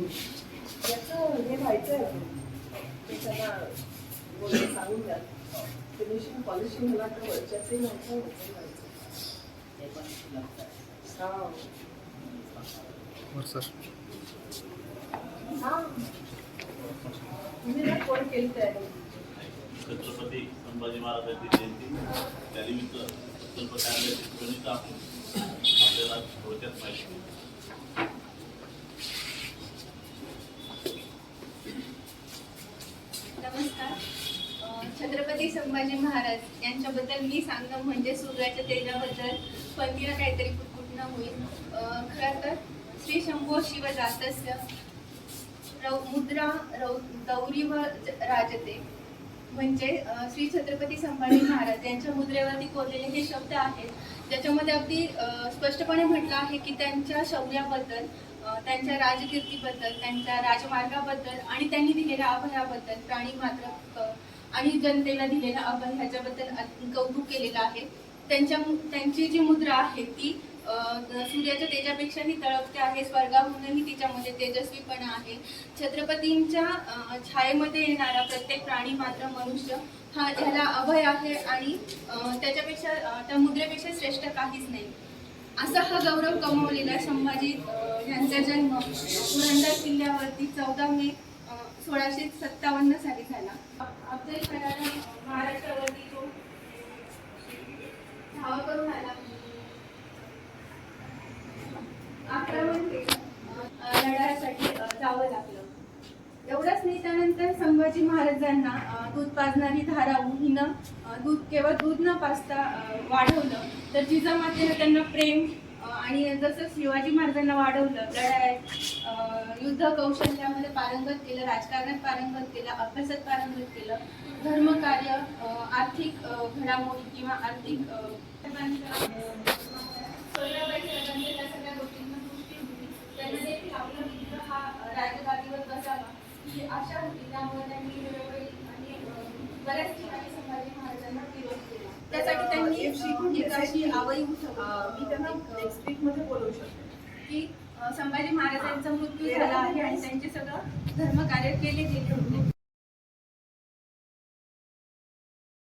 याचं हे व्हायचं आहे ते त्यांना बोलून सांगून द्या फिनिशिंग पॉलिशिंग मला तर वरच्याचंही नव्हतं वरचं व्हायचं हा. हा. तुम्ही ना फोन केली तयारी छत्रपती संभाजी महाराजांची जयंती. त्यानिमित्त संकल्प कार्यालयाचे गणित आपण आपल्याला थोडक्यात माहिती छत्रपती संभाजी महाराज यांच्याबद्दल मी सांगणं म्हणजे सूर्याच्या तेजाबद्दल पंधीला काहीतरी कुटकुटणं होईल. अ, खरं तर श्री शंभो शिव जातस्य रौ मुद्रा रौ व राजते. म्हणजे श्री छत्रपती संभाजी महाराज यांच्या मुद्रेवरती कोरलेले हे शब्द आहेत. ज्याच्यामध्ये अगदी स्पष्टपणे म्हटलं आहे की त्यांच्या शौर्याबद्दल त्यांच्या राजकीर्तीबद्दल त्यांच्या राजमार्गाबद्दल आणि त्यांनी दिलेल्या अभयाबद्दल प्राणी मात्र आणि जनतेला दिलेला अभय ह्याच्याबद्दल कौतुक केलेलं आहे. त्यांच्या त्यांची जी मुद्रा आहे ती सूर्याच्या तेजापेक्षाही तळपते आहे स्वर्गाहूनही तिच्यामध्ये तेजस्वीपणा आहे. छत्रपतींच्या छायेमध्ये येणारा प्रत्येक प्राणी मात्र मनुष्य हा ह्याला अभय आहे आणि त्याच्यापेक्षा त्या मुद्रेपेक्षा श्रेष्ठ काहीच नाही. असा हा गौरव कमवलेला संभाजी यांचा जन्म पुरंदर किल्ल्यावरती चौदा मे करून आला. आक्रमण जावं लागलं. एवढंच नाही त्यानंतर संभाजी महाराजांना दूध पाजणारी धाराऊ हिनं दूध केवळ दूध न पाजता वाढवलं. तर जिजामातेनं त्यांना प्रेम आणि जसं शिवाजी महाराजांना वाढवलं लढाई युद्ध कौशल्यामध्ये पारंगत केलं राजकारणात पारंगत केलं अभ्यासात पारंगत केलं धर्मकार्य आर्थिक घडामोडी किंवा आर्थिक आशा होती त्यामुळे त्यांनी वेळोवेळी आणि बऱ्याच ठिकाणी संभाजी महाराजांना विरोध केला त्यासाठी त्यांनी एक अशी आवई मी त्यांना नेक्स्ट बोलवू शकते. की संभाजी महाराजांचा मृत्यू झाला आहे आणि त्यांचे सगळं धर्मकार्य केले गेले होते.